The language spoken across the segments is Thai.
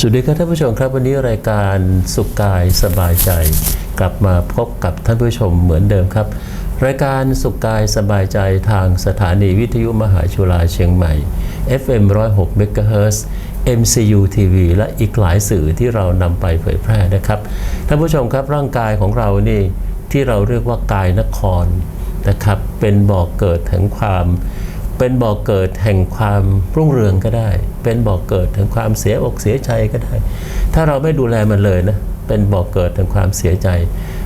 สวัสดีครับท่านผู้ชมครับวันนี้รายการสุขกายสบายใจ กลับมาพบกับท่านผู้ชมเหมือนเดิมครับ รายการสุขกายสบายใจทางสถานีวิทยุมหาจุฬาเชียงใหม่ FM 106 MHz MCU TV และอีกหลายสื่อที่เรานำไปเผยแพร่นะครับท่านผู้ชมครับร่างกายของเรานี่ที่เราเรียกว่ากายนครนะครับเป็นบ่อกเกิดแห่งความ เป็นบ่อกเกิดแห่งความรุ่งเรืองก็ได้ เป็นบ่อกเกิดแห่งความเสียอกเสียใจก็ได้ ถ้าเราไม่ดูแลมันเลยนะ เป็นบ่อกเกิดแห่งความเสียใจ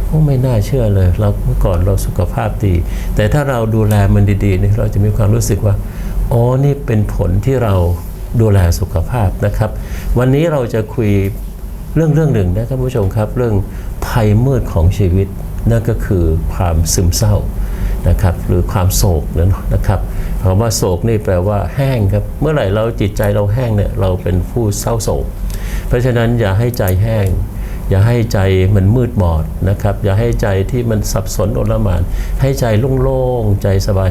โอ้ไม่น่าเชื่อเลย เราเมื่อก่อนเราสุขภาพดี แต่ถ้าเราดูแลมันดีๆนี่เราจะมีความรู้สึกว่าอ๋อนี่เป็นผลที่เราดูแลสุขภาพนะครับ วันนี้เราจะคุยเรื่องเรื่องหนึ่งนะท่านผู้ชมครับ เรื่องภัยมืดของชีวิตนั่นก็คือความซึมเศร้านะครับ หรือความโศกนั่นนะครับ คำว่าโศกนี่แปลว่าแห้งครับ เมื่อไหร่เราจิตใจเราแห้งเนี่ยเราเป็นผู้เศร้าโศก เพราะฉะนั้นอย่าให้ใจแห้ง อย่าให้ใจมันมืดบอดนะครับ อย่าให้ใจที่มันสับสนโอลหมาน ให้ใจโล่งๆใจ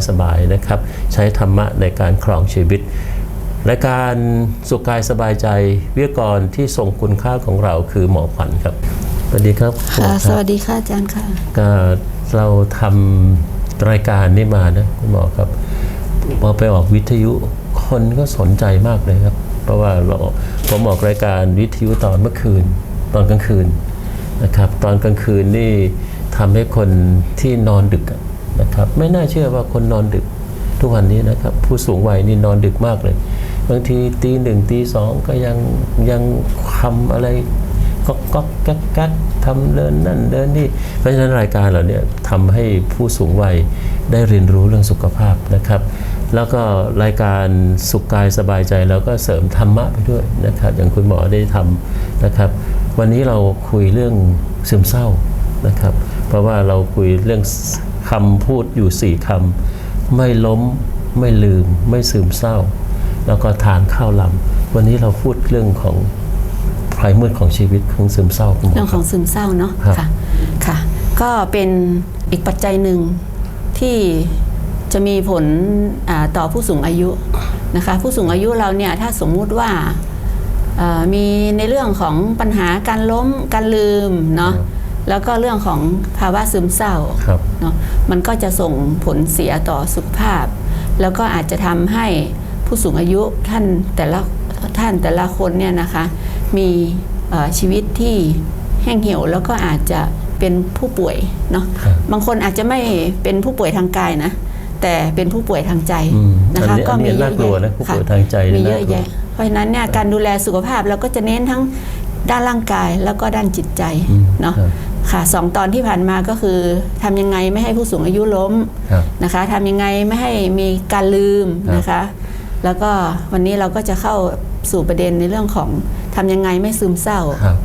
สบายๆนะครับ ใช้ธรรมะในการครองชีวิตและการสุขกายสบายใจวิทยากรที่ทรงคุณค่าของเราคือหมอขวัญครับ สวัสดีครับหมอค่ะรับสวัสดีค่ะอาจารย์ค่ะก็เราทำรายการนี้มานะคุณหมอครับ พอไปออกวิทยุคนก็สนใจมากเลยครับ เพราะว่าเราผมออกรายการวิทยุตอนเมื่อคืน ตอนกลางคืนนะครับ ตอนกลางคืนนี่ทำให้คนที่นอนดึกนะครับ ไม่น่าเชื่อว่าคนนอนดึกทุกวันนี้นะครับ ผู้สูงวัยนี่นอนดึกมากเลย บางทีตีหนึ่งตีสองก็ยังยังคำอะไร ก็ก็แก๊กแก๊กทำเดินนั่นเดินนี่เพราะฉะนั้นรายการเรานี่ยทำให้ผู้สูงวัยได้เรียนรู้เรื่องสุขภาพนะครับ แล้วก็รายการสุขกายสบายใจเราก็เสริมธรรมะไปด้วยนะครับ อย่างคุณหมอได้ทำนะครับ วันนี้เราคุยเรื่องซึมเศร้านะครับ เพราะว่าเราคุยเรื่องคำพูดอยู่สี่คำไม่ล้มไม่ลืม ไม่ซึมเศร้า แล้วก็ทานข้าวลำวันนี้เราพูดเรื่องของ ภัยมืดของชีวิตของซึมเศร้าคุณหมอ เรื่องคขรัอบงซึมเศร้าเนาะครับ ค่ะค่ะ ก็เป็นอีกปัจจัยหนึ่งที่จะมีผลอ่าต่อผู้สูงอายุนะคะ ผู้สูงอายุเราเนี่ยถ้าสมมุติว่าอ่ามีในเรื่องของปัญหาการล้มการลืมเนาะแล้วก็เรื่องของภาวะซึมเศร้า ครับ เนาะมันก็จะส่งผลเสียต่อสุขภาพ แล้วก็อาจจะทำให้ผู้สูงอายุท่านแต่ละท่านแต่ละคนเนี่ยนะคะ มีเอ่อชีวิตที่แห้งเหี่ยวแล้วก็อาจจะเป็นผู้ป่วยเนาะครับบางคนอาจจะไม่เป็นผู้ป่วยทางกายนะ แต่เป็นผู้ป่วยทางใจอืมนะคะอันนี้ก็อันนี้มีเยอะน่ากลัวแยะนะผู้ป่วยค่ทางใจนี่มีเยอะน่ากลัวแยะเพราะฉะนั้นเนี่ยการดูแลสุขภาพเราก็จะเน้นทั้งด้านร่างกายแล้วก็ด้านจิตใจอืมเนาะครับค่ะสองตอนที่ผ่านมาก็คือทำยังไงไม่ให้ผู้สูงอายุล้มครับนะคะทำยังไงไม่ให้มีการลืมครับนะคะ แล้วก็วันนี้เราก็จะเข้าสู่ประเด็นในเรื่องของ ทำยังไงไม่ซึมเศร้าครับ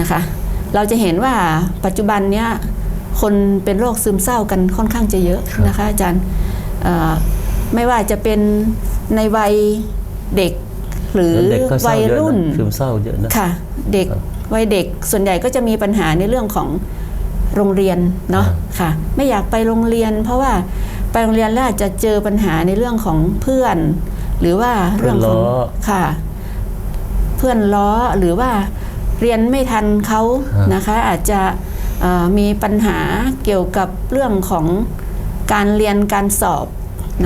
นะคะ เราจะเห็นว่าปัจจุบันเนี้ยคนเป็นโรคซึมเศร้ากันค่อนข้างจะเยอะนะคะอาจารย์เอ่อไม่ว่าจะเป็นในวัยเด็กหรือแล้วเด็กก็เศร้าวัยเยอะรุ่นนะซึมเศร้าเยอะนะค่ะเด็กครับวัยเด็กส่วนใหญ่ก็จะมีปัญหาในเรื่องของโรงเรียนเนาะครับค่ะ ไม่อยากไปโรงเรียน เพราะว่าไปโรงเรียนแล้วอาจจะเจอปัญหาในเรื่องของเพื่อน หรือว่าเรื่องของเพื่อนล้อค่ะ เพื่อนล้อหรือว่าเรียนไม่ทันเขาครับนะคะ อาจจะเอ่อมีปัญหาเกี่ยวกับเรื่องของการเรียนการสอบ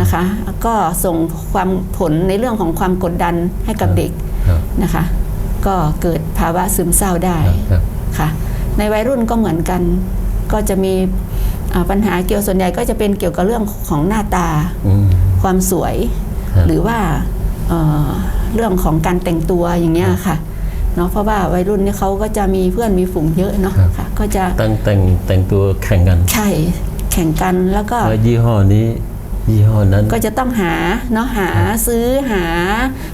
นะคะ ก็ส่งความผลในเรื่องของความกดดันให้กับเด็กครับนะคะ ก็เกิดภาวะซึมเศร้าได้ครับค่ะ ในวัยรุ่นก็เหมือนกัน ก็จะมีอ่าปัญหาเกี่ยวส่วนใหญ่ก็จะเป็นเกี่ยวกับเรื่องของหน้าตาอืมความสวยครับหรือว่า เอ่อเรื่องของการแต่งตัวอย่างเงี้ยค่ะเนาะเพราะว่าวัยรุ่นเนี่ยเขาก็จะมีเพื่อนมีฝูงเยอะเนาะค่ะก็จะตั้งแต่งแต่งตัวแข่งกัน ใช่แข่งกันแล้วก็ว่ายี่ห้อนี้ยี่ห้อนั้นก็จะต้องหาเนาะหาซื้อหา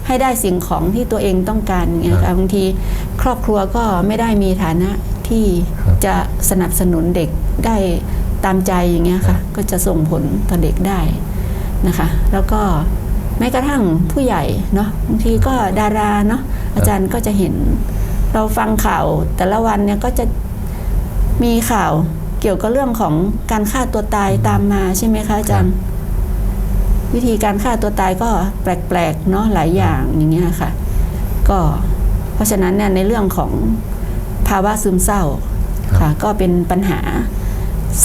ให้ได้สิ่งของที่ตัวเองต้องการอย่างเงี้ยครัค่ะบบางทีครอบครัวก็ไม่ได้มีฐานะที่ครับจะสนับสนุนเด็กได้ตามใจอย่างเงี้ยครัค่ะบก็จะส่งผลต่อเด็กได้นะคะ แล้วก็ แม้กระทั่งผู้ใหญ่เนาะบางทีก็ดาราเนาะอาจารย์ก็จะเห็น เราฟังข่าวแต่ละวันเนี่ยก็จะมีข่าวเกี่ยวกับเรื่องของการฆ่าตัวตายตามมาใช่ไหมคะอาจารย์ วิธีการฆ่าตัวตายก็แปลกๆเนาะหลายอย่างอย่างเงี้ยค่ะ ก็เพราะฉะนั้นเนี่ยในเรื่องของภาวะซึมเศร้าค่ะ ก็เป็นปัญหา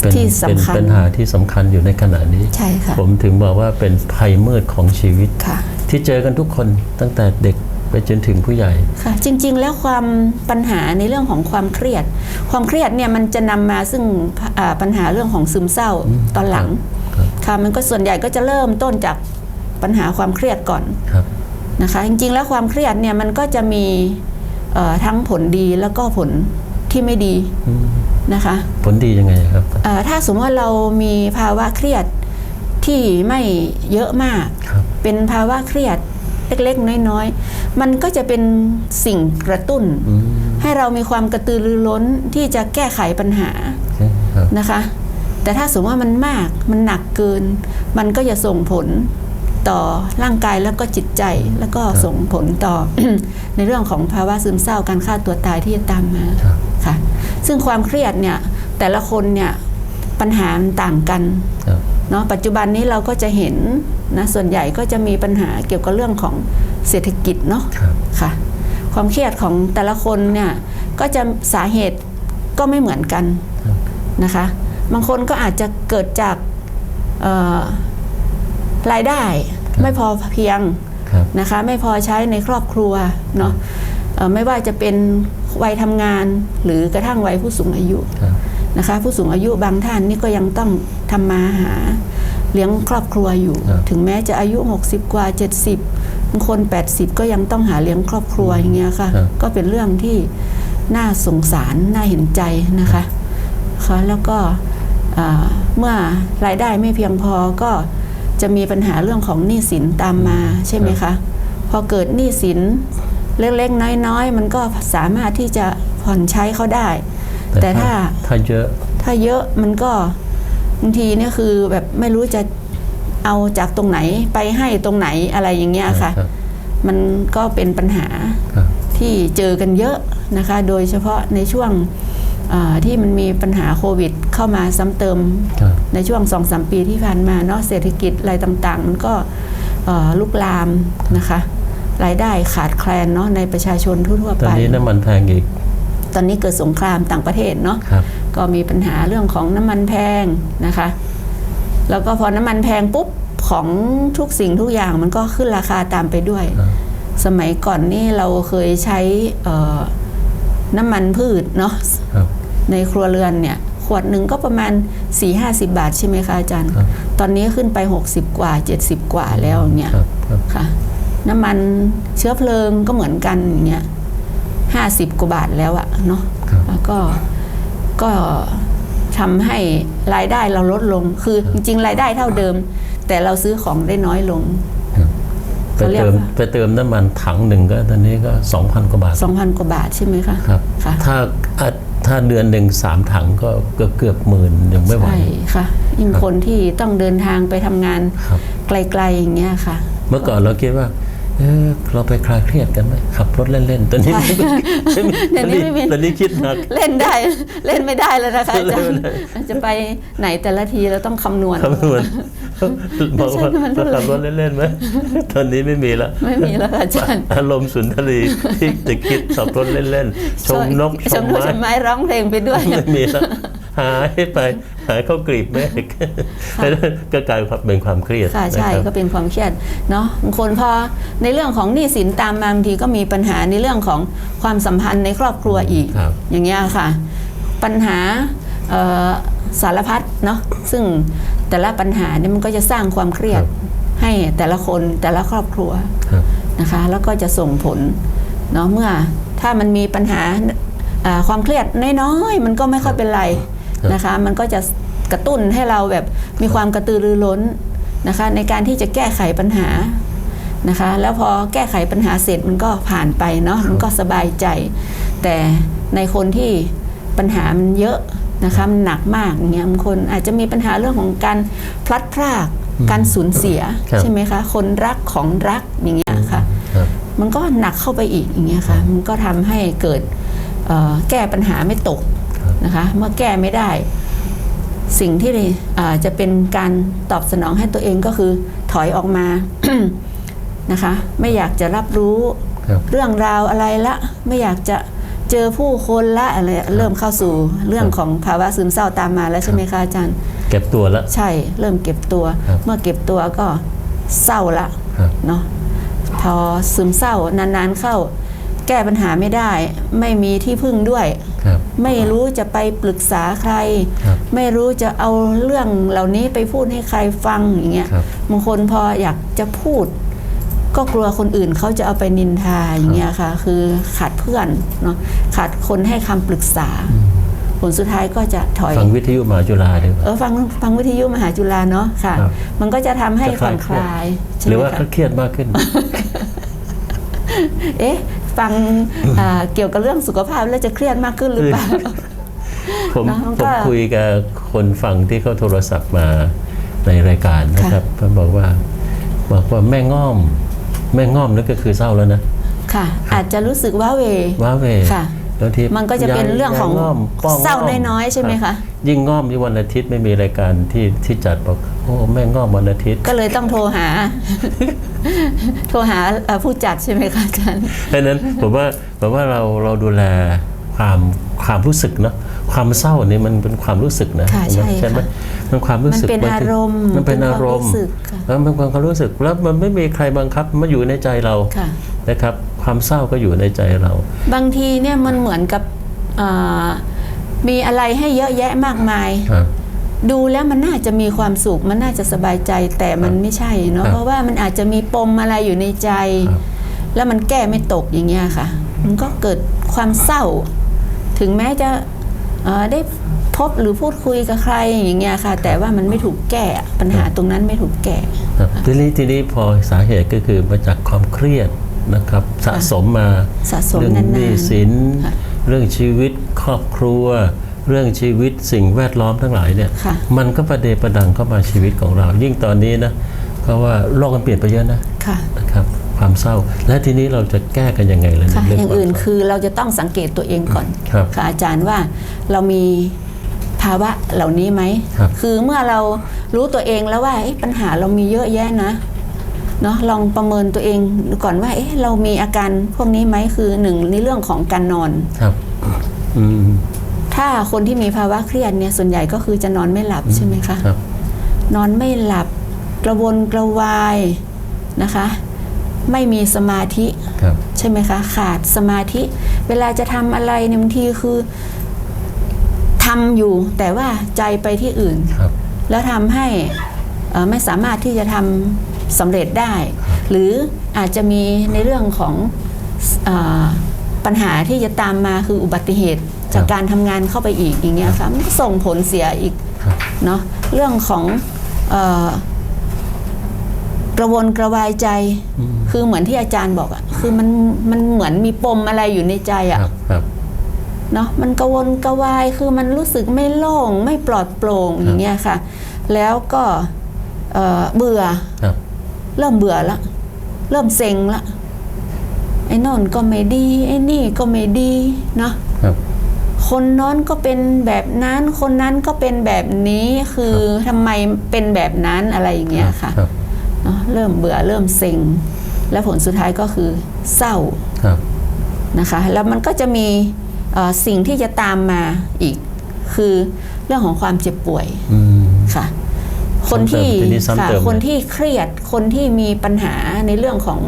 เป็นที่เป็นสำคัญปัญหาที่สำคัญอยู่ในขณะนี้ใช่ค่ะผมถึงบอกว่าเป็นภัยมืดของชีวิตค่ะที่เจอกันทุกคนตั้งแต่เด็กไปจนถึงผู้ใหญ่ค่ะจริง ๆ แล้วความปัญหาในเรื่องของความเครียด ความเครียดเนี่ยมันจะนำมาซึ่งอ่าปัญหาเรื่องของซึมเศร้าตอนหลังครับค่ะมันก็ส่วนใหญ่ก็จะเริ่มต้นจากปัญหาความเครียดก่อนครับนะคะ จริง ๆ แล้วความเครียดเนี่ยมันก็จะมีเอ่อทั้งผลดีแล้วก็ผลที่ไม่ดีอืม นะคะผลดียังไงครับเอ่อถ้าสมมติว่าเรามีภาวะเครียดที่ไม่เยอะมากครับเป็นภาวะเครียดเล็กๆ น้อยๆ มันก็จะเป็นสิ่งกระตุ้นอืมให้เรามีความกระตือรือร้นที่จะแก้ไขปัญหาใช่ครับนะคะ แต่ถ้าสมมติว่ามันมากมันหนักเกิน มันก็จะส่งผลต่อร่างกายแล้วก็จิตใจแล้วก็ส่งผลต่อในเรื่องของภาวะซึมเศร้าการฆ่าตัวตายที่จะตามมา ครับค่ะ ซึ่งความเครียดเนี่ยแต่ละคนเนี่ยปัญหามันต่างกันครับเนาะปัจจุบันนี้เราก็จะเห็นนะส่วนใหญ่ก็จะมีปัญหาเกี่ยวกับเรื่องของเศรษฐกิจเนาะครับค่ะ ความเครียดของแต่ละคนเนี่ยก็จะสาเหตุก็ไม่เหมือนกันครับนะคะ บางคนก็อาจจะเกิดจากเอ่อรายได้ไม่พอเพียงครับนะคะ ไม่พอใช้ในครอบครัวเนาะเอ่อ ไม่ว่าจะเป็นวัยทำงานหรือกระทั่งวัยผู้สูงอายุครับนะคะผู้สูงอายุบางท่านนี่ก็ยังต้องทำมาหาเลี้ยงครอบครัวอยู่ครับถึงแม้จะอายุ 60 กว่า 70บางคน 80 ก็ยังต้องหาเลี้ยงครอบครัวอย่างเงี้ยค่ะครับก็เป็นเรื่องที่น่าสงสารน่าเห็นใจนะคะค่ะแล้วก็อ่าเมื่อรายได้ไม่เพียงพอก็จะมีปัญหาเรื่องของหนี้สินตามมาใช่ไหมคะพอเกิดหนี้สิน เล็กๆ น้อยๆ มันก็สามารถที่จะผ่อนใช้เขาได้ แต่ถ้าถ้าเยอะถ้าเยอะมันก็บางทีเนี่ยคือแบบไม่รู้จะเอาจากตรงไหนไปให้ตรงไหนอะไรอย่างเงี้ยค่ะรับมันก็เป็นปัญหาครับที่เจอกันเยอะนะคะ โดยเฉพาะในช่วงอ่าที่มันมีปัญหาโควิด เข้ามาซ้ำเติมครับในช่วงสองสามปีที่ผ่านมาเนาะเศรษฐกิจอะไรต่างๆ มันก็เอ่อลุกลามนะคะ รายได้ขาดแคลนเนาะในประชาชนทั่วๆตอนไปนี้น้ำมันแพงอีก ตอนนี้เกิดสงครามต่างประเทศเนาะครับก็มีปัญหาเรื่องของน้ำมันแพงนะคะ แล้วก็พอน้ำมันแพงปุ๊บของทุกสิ่งทุกอย่างมันก็ขึ้นราคาตามไปด้วยครับสมัยก่อนนี่เราเคยใช้เอ่อน้ำมันพืชเนาะครับในครัวเรือนเนี่ยขวดหนึ่งก็ประมาณ 4-50 บาทใช่ไหมคะอาจารย์ครับตอนนี้ขึ้นไป 60 กว่า 70 กว่าแล้วเนี่ยครับครับค่ะ น้ำมันเชื้อเพลิงก็เหมือนกันอย่างเงี้ยห้าสิบกว่าบาทแล้วอะเนาะครับแล้วก็ก็ทำให้รายได้เราลดลง คือจริง ๆ รายได้เท่าเดิม แต่เราซื้อของได้น้อยลงไปเขาเรียกเติมว่าไปเติมน้ำมันถังหนึ่งก็ตอนนี้ก็สองพันกว่าบาท2,000กว่าบาทใช่ไหมคะครับค่ะถ้าอะถ้าเดือนหนึ่งสามถังก็เกือบเกือบหมื่นยังไม่ไหวใช่ค่ะยิ่งคนที่ต้องเดินทางไปทำงานครับไกลๆอย่างเงี้ยค่ะ เมื่อก่อนเราคิดว่า เออเราไปคลายเครียดกันไหมขับรถเล่นๆตอนนี้ไม่เดี๋ยวนี้ไม่มีตอนนี้คิดหนักเล่นได้เล่นไม่ได้แล้วนะคะอาจารย์เล่นไม่ได้จะไปไหนแต่ละทีเราต้องคำนวณคำนวณบอกว่าไม่ใช่มันเราขับรถเล่นๆไหมตอนนี้ไม่มีละไม่มีแล้วค่ะอาจารย์อารมณ์สุนทรีที่จะคิดขับรถเล่นๆชมนกชชมมนกไม้ชมไม้ร้องเพลงไปด้วยไม่มีแล้ว หายไปหายเข้ากรีบเมฆก็กลายเป็นความเครียดค่ะใช่นะครับก็เป็นความเครียดเนาะบางคนพอในเรื่องของหนี้สินตามมาบางทีก็มีปัญหาในเรื่องของความสัมพันธ์ในครอบครัวอีกครับอย่างเงี้ยค่ะ ปัญหาเอ่อสารพัดเนาะซึ่งแต่ละปัญหาเนี่ยมันก็จะสร้างความเครียดครับให้แต่ละคนแต่ละครอบครัวครับนะคะ แล้วก็จะส่งผลเนาะเมื่อถ้ามันมีปัญหาอ่าความเครียดน้อยๆมันก็ไม่ค่อยเป็นไร นะคะ มันก็จะกระตุ้นให้เราแบบมีความกระตือรือร้นนะคะ ในการที่จะแก้ไขปัญหานะคะ แล้วพอแก้ไขปัญหาเสร็จมันก็ผ่านไปเนาะมันก็สบายใจ แต่ในคนที่ปัญหามันเยอะนะคะมันหนักมากอย่างเงี้ยบางคนอาจจะมีปัญหาเรื่องของการพลัดพรากการสูญเสียครับใช่ไหมคะ คนรักของรักอย่างเงี้ยค่ะครับมันก็หนักเข้าไปอีกอย่างเงี้ยค่ะ มันก็ทำให้เกิดเอ่อแก้ปัญหาไม่ตก นะคะ เมื่อแก้ไม่ได้ สิ่งที่อ่าจะเป็นการตอบสนองให้ตัวเองก็คือถอยออกมานะคะ ไม่อยากจะรับรู้ครับเรื่องราวอะไรละ ไม่อยากจะเจอผู้คนละอะไรเริ่มเข้าสู่เรื่องของภาวะซึมเศร้าตามมาแล้วใช่ไหมคะอาจารย์ เก็บตัวแล้วใช่เริ่มเก็บตัวครับเมื่อเก็บตัวก็เศร้าละครับเนาะพอซึมเศร้านานๆเข้า แก้ปัญหาไม่ได้ ไม่มีที่พึ่งด้วยครับ ไม่รู้จะไปปรึกษาใครครับไม่รู้จะเอาเรื่องเหล่านี้ไปพูดให้ใครฟังอย่างเงี้ยครับบางคนพออยากจะพูด ก็กลัวคนอื่นเขาจะเอาไปนินทาอย่างเงี้ยค่ะ คือขาดเพื่อนเนาะขาดคนให้คำปรึกษา ผลสุดท้ายก็จะถอยฟังวิทยุมหาจุฬาดีกว่าเออฟังฟังวิทยุมหาจุฬาเนาะค่ะครับมันก็จะทำให้จะคลายผ่อนคลายใช่หรือไหมว่าคะเขาเครียดมากขึ้น เอ๊ะ ฟังอ่าเกี่ยวกับเรื่องสุขภาพแล้วจะเครียดมากขึ้นหรือเปล่าผมนะมันผก็มคุยกับคนฟังที่เขาโทรศัพท์มาในรายการนะครับเขาบอกว่าบอกว่าแม่ง่อม แม่ง่อมนั่นก็คือเศร้าแล้วนะค่ะ อาจจะรู้สึกว่าเหวว้าเวค่ะบางทีมันก็จะเป็นยายเรื่องของยายง่อมป้องเศร้าง่มน้อยๆใช่ไหมรัคะบยิ่งง่อมที่วันอาทิตย์ไม่มีรายการที่ที่จัดบอก โอ้แม่ง่อมวันอาทิตย์ ก็เลยต้องโทรหา โทรหาเอ่อผู้จัดใช่ไหมคะอาจารย์เพราะฉะนั้นผมว่าผมว่าเราเราดูแลความความรู้สึกเนาะความเศร้านี่มันเป็นความรู้สึกนะค่ะใช่ใช่ไหมค่ะมันความรู้สึกมันเป็นบงทีอารมณ์มันเป็นเป็นอาความรรู้มณ์สึกค่ะแล้วมันเป็นความรู้สึกแล้วมันไม่มีใครบังคับมาอยู่ในใจเราค่ะนะครับ ความเศร้าก็อยู่ในใจเรา บางทีเนี่ยมันเหมือนกับอ่ามีอะไรให้เยอะแยะมากมายครับ ดูแล้วมันน่าจะมีความสุข มันน่าจะสบายใจแต่มันไม่ใช่เนาะครับเพราะว่ามันอาจจะมีปมอะไรอยู่ในใจครับแล้วมันแก้ไม่ตกอย่างเงี้ยค่ะ มันก็เกิดความเศร้า ถึงแม้จะเอ่อได้พบหรือพูดคุยกับใครอย่างเงี้ยค่ะ แต่ว่ามันไม่ถูกแก้ปัญหาตรงนั้นไม่ถูกแก้ครับทีนี้ทีนี้พอสาเหตุก็คือมาจากความเครียดนะครับสะสมมาสะสมเรื่องนานๆหนี้สินค่ะเรื่องชีวิตครอบครัว เรื่องชีวิตสิ่งแวดล้อมทั้งหลายเนี่ยค่ะมันก็ประเดประดังเข้ามาชีวิตของเรา ยิ่งตอนนี้นะเพราะว่าโลกมันเปลี่ยนไปเยอะนะค่ะนะครับความเศร้า และทีนี้เราจะแก้กันยังไงล่ะค่ะในเรื่อย่างอื่นความเศร้าคือเราจะต้องสังเกตตัวเองก่อนครับค่ะอาจารย์ว่าเรามีภาวะเหล่านี้ไหมครับอเมื่อเรารู้ตัวเองแล้วว่าเอ๊ะปัญหาเรามีเยอะแยะนะเนาะลองประเมินตัวเองดูก่อนว่าเอ๊ะเรามีอาการพวกนี้ไหมคือหนึ่งในเรื่องของการนอนครับอืม ถ้าคนที่มีภาวะเครียดเนี่ยส่วนใหญ่ก็คือจะนอนไม่หลับใช่ไหมคะครับ นอนไม่หลับ กระวนกระวายนะคะ ไม่มีสมาธิครับใช่ไหมคะ ขาดสมาธิ เวลาจะทำอะไรเนี่ยบางทีคือทำอยู่ แต่ว่าใจไปที่อื่น ครับ แล้วทำให้เอ่อไม่สามารถที่จะทำสำเร็จได้ หรืออาจจะมีในเรื่องของเออ ปัญหาที่จะตามมาคืออุบัติเหตุจากการทำงานเข้าไปอีกอย่างเงี้ยค่ะมันก็ส่งผลเสียอีกครับเนาะเรื่องของเออกระวนกระวายใจอืมคือเหมือนที่อาจารย์บอกอะคือมันมันเหมือนมีปมอะไรอยู่ในใจคอะรับครับเนาะมันกระวนกระวายคือมันรู้สึกไม่โล่งไม่ปลอดโปร่งอย่างเงี้ยค่ะ แล้วก็เอ่อเบื่อครับเริ่มเบื่อละเริ่มเซ็งละไอ้นอนก็ไม่ดี ไอ้นี่ก็ไม่ดีเนาะครับ คนน้อนก็เป็นแบบนั้น คนนั้นก็เป็นแบบนี้คือทำไมเป็นแบบนั้นอะไรอย่างเงี้ยค่ะครับเนาะเริ่มเบื่อเริ่มเซ็งและผลสุดท้ายก็คือเศร้าครับนะคะ แล้วมันก็จะมีเอ่อสิ่งที่จะตามมาอีก คือเรื่องของความเจ็บป่วยอืมค่ะ คนที่ซ้ำเติมทีนี้ซ้ำค่ะเติมเลยคนที่เครียดคนที่มีปัญหาในเรื่องของ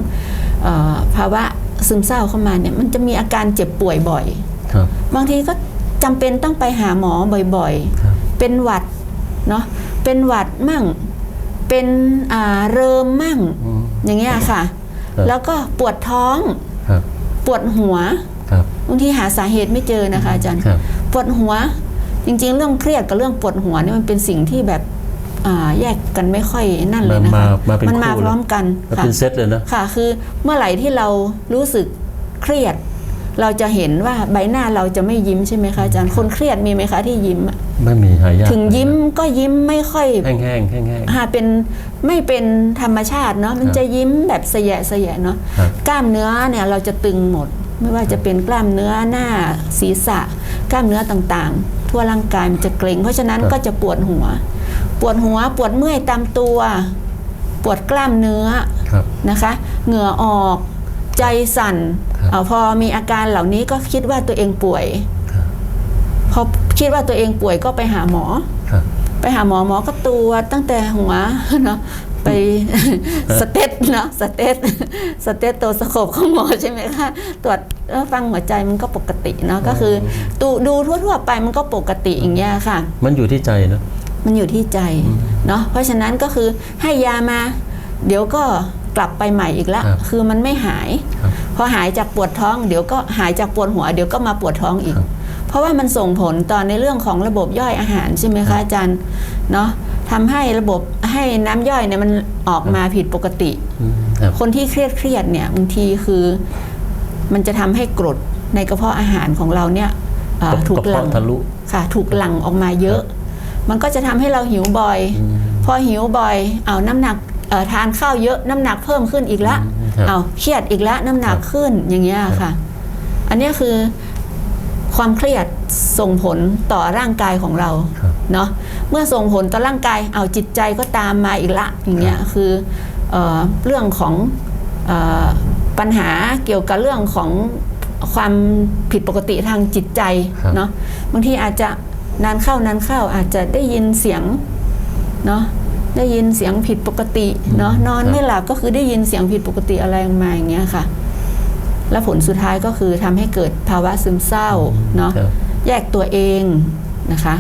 เออภาวะ ซึมเศร้าเข้ามาเนี่ยมันจะมีอาการเจ็บป่วยบ่อยครับบางทีก็จำเป็นต้องไปหาหมอบ่อยครับๆเป็นหวัดเนาะเป็นหวัดมั่ง เป็นอ่าเริมมั่งอืมอย่างเงี้ยค่ะครับแล้วก็ปวดท้องครับปวดหัวครับบางทีหาสาเหตุไม่เจอนะคะอาจารย์ครับปวดหัวจริงๆ เรื่องเครียดกับเรื่องปวดหัวเนี่ยมันเป็นสิ่งที่แบบอ่า แยกกันไม่ค่อยนั่นเลยนะคะมามาเป็นมันมาคู่พร้อมกันแล้วค่ะเป็นเซตเลยนะค่ะ คือเมื่อไหร่ที่เรารู้สึกเครียด เราจะเห็นว่าใบหน้าเราจะไม่ยิ้มใช่ไหมคะอาจารย์คนเครียดมีไหมคะที่ยิ้มอะไม่มีหายากถึงยิ้มก็ยิ้มไม่ค่อยแห้งแห้งแห้งแห้งหาเป็นไม่เป็นธรรมชาติเนาะมันจะยิ้มแบบเสยะเสยะเนาะครับกล้ามเนื้อเนี่ยเราจะตึงหมด ไม่ว่าจะเป็นกล้ามเนื้อหน้าศีรษะ กล้ามเนื้อต่างๆ ทั่วร่างกายมันจะเกร็งเพราะฉะนั้นครับก็จะปวดหัวป วดหัวปวดเมื่อยตามตัว ปวดกล้ามเนื้อครับนะคะ เหงื่อออกใจสั่นครับเออพอมีอาการเหล่านี้ก็คิดว่าตัวเองป่วยครับพอคิดว่าตัวเองป่วยก็ไปหาหมอครับไปหาหมอหมอก็ตรวจตั้งแต่หัวเนาะไปสเตตเนาะสเตตสเตตโตสโคปของหมอใช่ไหมคะตรวจเออฟังหัวใจมันก็ปกติเนาะก็คือดูดูทั่วๆไปมันก็ปกติอย่างเงี้ยค่ะ มันอยู่ที่ใจเนอะ มันอยู่ที่ใจเนาะเพราะฉะนั้นก็คือให้ยามา เดี๋ยวก็กลับไปใหม่อีกละครับคือมันไม่หายครับพอหายจากปวดท้อง เดี๋ยวก็หายจากปวดหัว เดี๋ยวก็มาปวดท้องอีกครับเพราะว่ามันส่งผลต่อในเรื่องของระบบย่อยอาหารใช่ไหมคะอาจารย์เนาะทำให้ระบบให้น้ำย่อยเนี่ยมันออกมาผิดปกติอืมครับคนที่เครียดเครียดๆเนี่ยบางทีคือ มันจะทำให้กรดในกระเพาะอาหารของเราเนี่ยเอ่อถูกกระหลั่เพาะงทะลุค่ะถูกหลั่งออกมาเยอะ มันก็จะทำให้เราหิวบ่อยอืมพอหิวบ่อย เอาน้ำหนักเอ่อทานข้าวเยอะน้ำหนักเพิ่มขึ้นอีกละอืมครับเอาเครียดอีกละน้ำหนักขึ้นอย่างเงี้ยค่ะ อันเนี้ยคือความเครียดส่งผลต่อร่างกายของเราครับเนาะเมื่อส่งผลต่อร่างกาย เอาจิตใจก็ตามมาอีกละอย่างเงี้ยคือเออเรื่องของเออปัญหาเกี่ยวกับเรื่องของความผิดปกติทางจิตใจครับเนาะบางทีอาจจะ นานเข้านานเข้าอาจจะได้ยินเสียงเนาะได้ยินเสียงผิดปกติเนาะนอนไม่หลับก็คือได้ยินเสียงผิดปกติอะไรออกมาอย่างเงี้ยค่ะ แล้วผลสุดท้ายก็คือทำให้เกิดภาวะซึมเศร้าเนาะครับแยกตัวเองนะคะ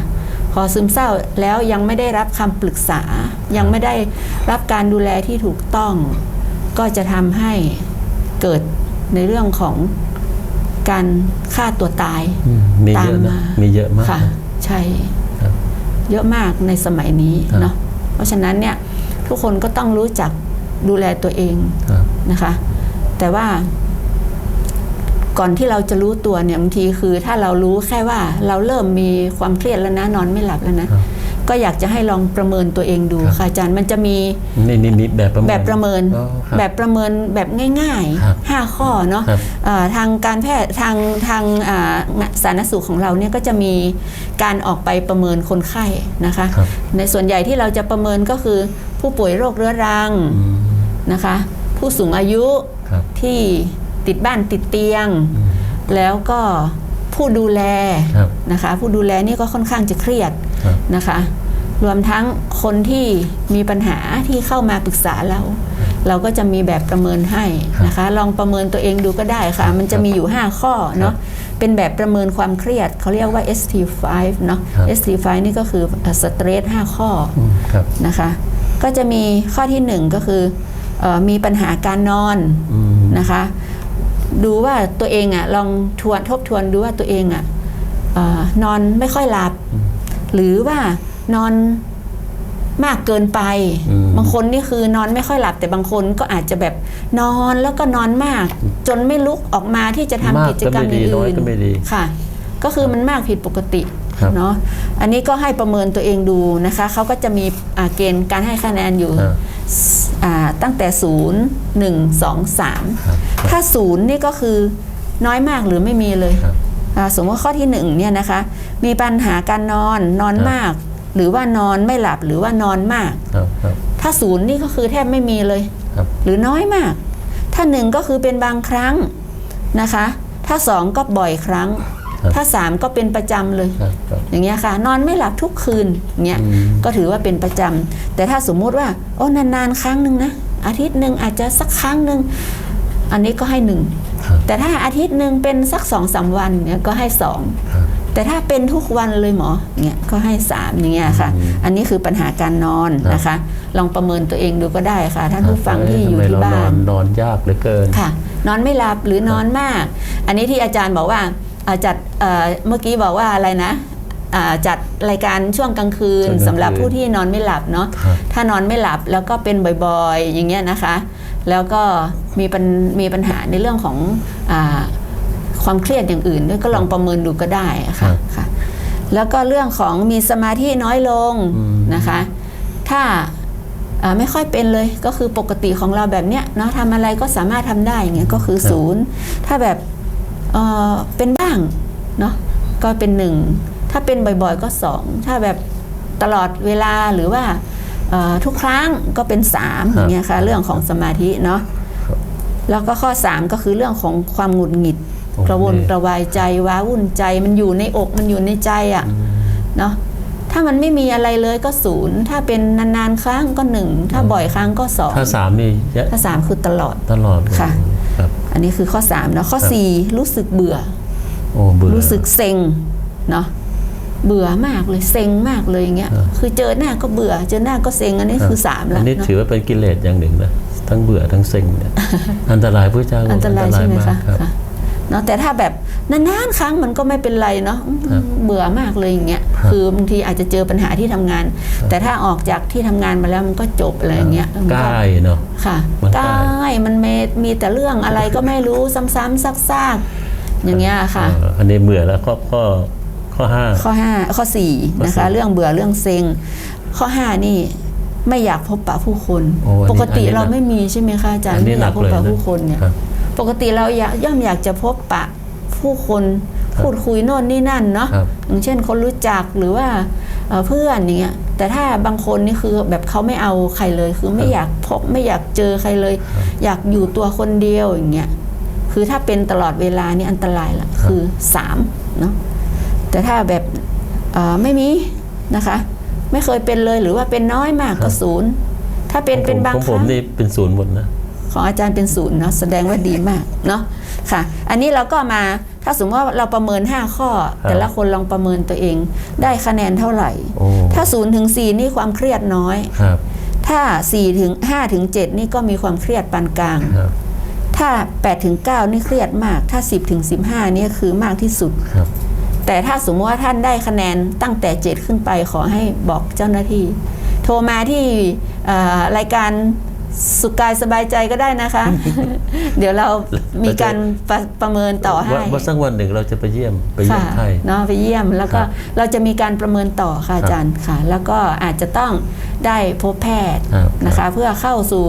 พอซึมเศร้าแล้วยังไม่ได้รับคำปรึกษา ยังไม่ได้รับการดูแลที่ถูกต้อง ก็จะทำให้เกิดในเรื่องของการฆ่าตัวตายอืมมีตาเยมอะนะมามีเยอะมากค่ะนะ ใช่ครับเยอะมากในสมัยนี้ครับเนาะเพราะฉะนั้นเนี่ยทุกคนก็ต้องรู้จักดูแลตัวเองครับนะคะ แต่ว่า ก่อนที่เราจะรู้ตัวเนี่ยบางทีคือ ถ้าเรารู้แค่ว่าเราเริ่มมีความเครียดแล้วนะนอนไม่หลับแล้วนะครับ ก็อยากจะให้ลองประเมินตัวเองดูครับค่ะอาจารย์มันจะมีนี่นี่มีแบบประเมินแบบประเมินอ๋อครับแบบประเมินแบบง่ายครับๆ5 ข้อเนาะครับเอ่อทางการแพทย์ทางทางอ่าสาธารณสุขของเราเนี่ยก็จะมีการออกไปประเมินคนไข้นะคะครับในส่วนใหญ่ที่เราจะประเมินก็คือผู้ป่วยโรคเรื้อรังอืมนะคะผู้สูงอายุครับที่ติดบ้านติดเตียงอืมแล้วก็ผู้ดูแลครับนะคะผู้ดูแลนี่ก็ค่อนข้างจะเครียดครับ นะคะ รวมทั้งคนที่มีปัญหาที่เข้ามาปรึกษาเรา เราก็จะมีแบบประเมินให้นะคะ ลองประเมินตัวเองดูก็ได้ค่ะ มันจะมีอยู่ 5 ข้อเนาะเป็นแบบประเมินความเครียดเขาเรียกว่า ST5 เนาะครับ ST5 นี่ก็คือสเตรส5ข้ออืมครับนะคะ ก็จะมีข้อที่ 1 ก็คือเออมีปัญหาการนอนอืมนะคะ ดูว่าตัวเองอะลองทวนทบทวนดูว่าตัวเองอะเออนอนไม่ค่อยหลับ หรือว่านอนมากเกินไปอืมบางคนนี่คือนอนไม่ค่อยหลับ แต่บางคนก็อาจจะแบบนอนแล้วก็นอนมาก จนไม่ลุกออกมาที่จะทำมากกิจกรรมก็ไม่ดีอื่น้อยนก็ไม่ดีๆค่ะ ก็คือมันมากผิดปกติครับเนาะอันนี้ก็ให้ประเมินตัวเองดูนะคะเขาก็จะมีอ่าเกณฑ์การให้คะแนนอยู่ครับอ่าตั้งแต่ศูนย์หนึ่งสองสามครับถ้าศูนย์นี่ก็คือน้อยมากหรือไม่มีเลยครับอ่า สมมติว่าข้อที่หนึ่งเนี่ยนะคะมีปัญหาการนอนนอนครับมาก หรือว่านอนไม่หลับหรือว่านอนมากครับครับถ้าศูนย์นี่ก็คือแทบไม่มีเลยครับหรือน้อยมาก ถ้าหนึ่งก็คือเป็นบางครั้งนะคะ ถ้าสองก็บ่อยครั้งครับถ้าสามก็เป็นประจำเลยครับครับอย่างเงี้ยค่ะ นอนไม่หลับทุกคืนเงี้ยอืมก็ถือว่าเป็นประจำแต่ถ้าสมมุติว่า โอ้นานๆครั้งหนึ่งนะอาทิตย์หนึ่งอาจจะสักครั้งหนึ่ง อันนี้ก็ให้หนึ่งครับแต่ถ้าอาทิตย์หนึ่งเป็นสักสองสามวันเนี่ยก็ให้สองครับแต่ถ้าเป็นทุกวันเลยหมอเนี่ยก็ให้สามอย่างเงี้ยค่ะอืมอันนี้คือปัญหาการนอนครับนะคะ ลองประเมินตัวเองดูก็ได้ค่ะท่านผู้ฟังที่อยู่ทำไมที่เรบ้านอนนอนยากเหลือเกินค่ะ นอนไม่หลับหรือนอนมาก อันนี้ที่อาจารย์บอกว่าอ่าจัดเอ่อเมื่อกี้บอกว่าอะไรนะอ่าจัดรายการช่วงกลางคืนช่วงกลางคืนสำหรับผู้ที่นอนไม่หลับเนาะครับถ้านอนไม่หลับแล้วก็เป็นบ่อยๆ อย่างเงี้ยนะคะ แล้วก็มีปัญมีปัญหาในเรื่องของอาความเครียดอย่างอื่นด้วยก็ลองประเมินดูก็ได้ครัค่ะบค่ะแล้วก็เรื่องของมีสมาธิน้อยลงอืมนะคะ ถ้าอ่าไม่ค่อยเป็นเลยก็คือปกติของเราแบบเนี้ยเนาะทำอะไรก็สามารถทำได้อย่างเงี้ยก็คือศูนย์ถ้าแบบเอ่อเป็นบ้างเนาะก็เป็นหนึ่งถ้าเป็นบ่อยๆก็สองถ้าแบบตลอดเวลาหรือว่าเอ่อ ทุกครั้งก็เป็นสามครับอย่างเงี้ยค่ะเรื่องของสมาธิเนาะแล้วก็ข้อ 3 ก็คือเรื่องของความหงุดหงิดโอ้กระวนนี่กระวายใจว้าวุ่นใจมันอยู่ในอกมันอยู่ในใจอะ่ะเนาะถ้ามันไม่มีอะไรเลยก็ศูนย์ถ้าเป็นนานๆครั้งก็หนึ่งถ้าบ่อยครั้งก็สองถ้าสามนี่เยอะถ้าสามคือตลอดตลอดเลยค่ะครับอันนี้คือข้อ3เนาะข้อครับ4รู้สึกเบื่อโอ้เบื่อรู้สึกเซ็งเนาะ เบื่อมากเลยเซ็งมากเลยอย่างเงี้ยครับคือเจอหน้าก็เบื่อ เจอหน้าก็เซ็งอันนี้คือสามอัแล้วนนี้เนาะถือว่าเป็นกิเลสอย่างหนึ่งนะทั้งเบื่อทั้งเซ็งเนี่ยอันตรายพระเจ้าบอกอันตรายใช่ไหมมากคะครับค่ะเนาะแต่ถ้าแบบนานๆครั้งมันก็ไม่เป็นไรเนาะอืมครับเบื่อมากเลยอย่างเงี้ยครับคือบางทีอาจจะเจอปัญหาที่ทำงาน แต่ถ้าออกจากที่ทำงานมาแล้วมันก็จบอะไรอย่างเงี้ยมันใกก็ล้เนาะค่ะมันใกล้ใกล้มันมีมีแต่เรื่องอะไรก็ไม่รู้ซ้ำๆซากๆอย่างเงี้ยค่ะเอ่ออันนี้เบื่อแล้วข้อ ข้อข้อห้าข้อ5ข้อ4นะคะข้อสี่เรื่องเบื่อเรื่องเซ็ง ข้อ 5 นี่ไม่อยากพบปะผู้คนโอ้อันนี้ปกติอันนี้เราหนักไม่มีใช่ไหมคะอาจารย์อันนี้ไม่อยากพบหนักปะเลยนะผู้คนเนี่ยครับปกติเราอยากย่อมอยากจะพบปะผู้คนครับพูดคุยโน่นนี่นั่นเนาะครับอย่างเช่นคนรู้จักหรือว่าเอ่อเพื่อนอย่างเงี้ยแต่ถ้าบางคนนี่คือแบบเขาไม่เอาใครเลย คือไม่อยากพบไม่อยากเจอใครเลย อยากอยู่ตัวคนเดียวอย่างเงี้ยคือถ้าเป็นตลอดเวลานี่อันตรายละคือสามเนาะ แต่ถ้าแบบเอ่อไม่มีนะคะ ไม่เคยเป็นเลยหรือว่าเป็นน้อยมากก็ศูนย์ถ้าเป็นเป็นบางของคผมรั้งนี่เป็นศูนย์หมดนะของอาจารย์เป็นศูนย์เนาะแสดงว่าดีมากเนาะค่ะ อันนี้เราก็มาถ้าสมมติว่าเราประเมิน 5 ข้อ แต่ละคนลองประเมินตัวเอง ได้คะแนนเท่าไหร่โอ้ถ้า0ถึง4นี่ความเครียดน้อยครับถ้า4ถึง5ถึง7นี่ก็มีความเครียดปานกลางครับถ้า8ถึง9นี่เครียดมาก ถ้า 10ถึง15นี่คือมากที่สุดครับ แต่ถ้าสมมติว่าท่านได้คะแนนตั้งแต่7ขึ้นไปขอให้บอกเจ้าหน้าที่ โทรมาที่รายการ สุขกายสบายใจก็ได้นะคะ เดี๋ยวเรามีการประประเมินต่อให้ว่าว่าสักวันหนึ่งเราจะไปเยี่ยมไปเยี่ยค่ะมไข้เนาะไปเยี่ยมแล้วก็ครับเราจะมีการประเมินต่อค่ะอาจารย์ค่ะ แล้วก็อาจจะต้องได้พบแพทย์ครับนะคะ เพื่อเข้าสู่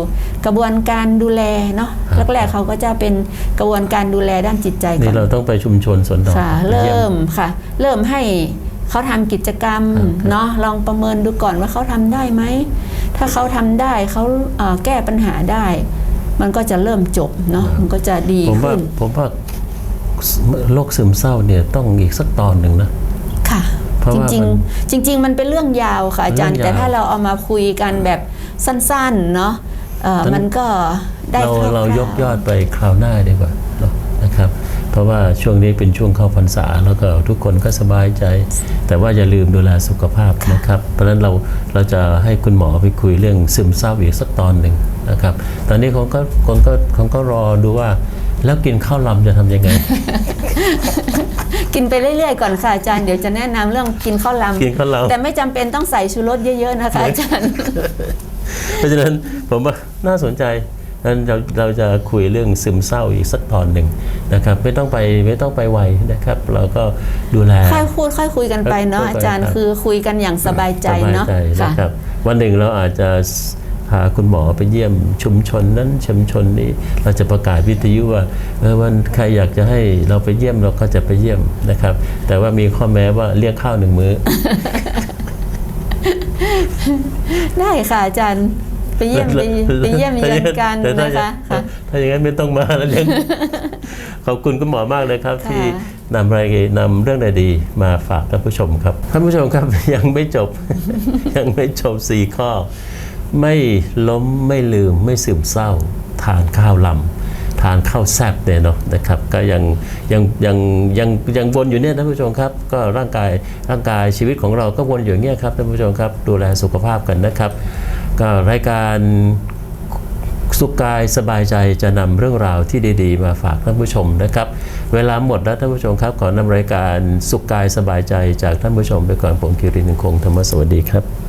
กระบวนการดูแลเนาะครับแรกๆเขาก็จะเป็นกระบวนการดูแลด้านจิตใจก่นี่อนเราต้องไปชุมชนสวนดอกค่ะไปยี่ยเริ่มค่ะ เริ่มให้ เขาทำกิจกรรมครับเนาะลองประเมินดูก่อนว่าเขาทำได้ไหม ถ้าเขาทำได้เขาเอ่อแก้ปัญหาได้ มันก็จะเริ่มจบเนาะมันก็จะดีผมว่าขึ้นผมว่าโรคซึมเศร้าเนี่ยต้องอีกสักตอนหนึ่งนะ ค่ะเพราะจว่าริงมันๆจริงๆมันเป็นเรื่องยาวค่ะอาจารย์เรื่องยาวแต่ถ้าเราเอามาคุยกันแบบสั้นๆ เนาะเอ่อตอนมันก็ได้เราคร่วๆเรายกยอดไปคราวหน้าดีกว่าเนอะนะครับ เพราะว่าช่วงนี้เป็นช่วงเข้าพรรษา แล้วก็ทุกคนก็สบายใจ แต่ว่าอย่าลืมดูแลสุขภาพนะครับ เพราะฉะนั้นเราเราจะให้คุณหมอไปคุยเรื่องซึมเศร้าอีกสักตอนหนึ่งนะครับ ตอนนี้คงก็คงก็คงก็รอดูว่าแล้วกินข้าวลำจะทำยังไง กินไปเรื่อยๆก่อนค่ะอาจารย์เดี๋ยวจะแนะนำเรื่องกินข้าวลำกินข้าวลำแต่ไม่จำเป็นต้องใส่ชูรสเยอะๆนะคะอาจารย์ เพราะฉะนั้นผมว่าน่าสนใจ นั้นเราเราจะคุยเรื่องซึมเศร้าอีกสักตอนหนึ่งนะครับไม่ต้องไปไม่ต้องไปไวนะครับ เราก็ดูแลค่อยพูดค่อยคุยกันไปเนาะค่อยๆอาจารย์ครับคือคุยกันอย่างสบายใจเนาะสบยใจค่ะนะครับวันหนึ่งเราอาจจะพาคุณหมอไปเยี่ยมชุมชนนั้นชุมชนนี้เราจะประกาศวิทยุว่าเออวันใครอยากจะให้เราไปเยี่ยมเราก็จะไปเยี่ยมนะครับ แต่ว่ามีข้อแม้ว่าเรียกข้าวหนึ่งมื้อ ได้ค่ะอาจารย์ ไปเยี่ยมไปไปเยี่ยมเยียนกันแต่ถ้านะคะค่ะถ้าอย่างนั้นไม่ต้องมาแล้วเลี้ยงขอบคุณคุณหมอมากเลยครับค่ะที่นำรายนำเรื่องดีๆมาฝากท่านผู้ชมครับท่านผู้ชมครับยังไม่จบยังไม่จบสี่ข้อ ไม่ล้มไม่ลืมไม่ซึมเศร้า ทานข้าวลำทานข้าวแซ่บเนี่ยเนาะนะครับ ก็ยังยังยังยังยังวนอยู่เนี่ยท่านผู้ชมครับ ก็ร่างกายร่างกายชีวิตของเราก็วนอยู่อย่างเงี้ยครับท่านผู้ชมครับ ดูแลสุขภาพกันนะครับ ก็รายการสุขกายสบายใจจะนำเรื่องราวที่ดีๆ มาฝากท่านผู้ชมนะครับ เวลาหมดแล้วท่านผู้ชมครับ ขอนำรายการสุขกายสบายใจจากท่านผู้ชมไปก่อนผมคิรินคงธรรมสวัสดีครับ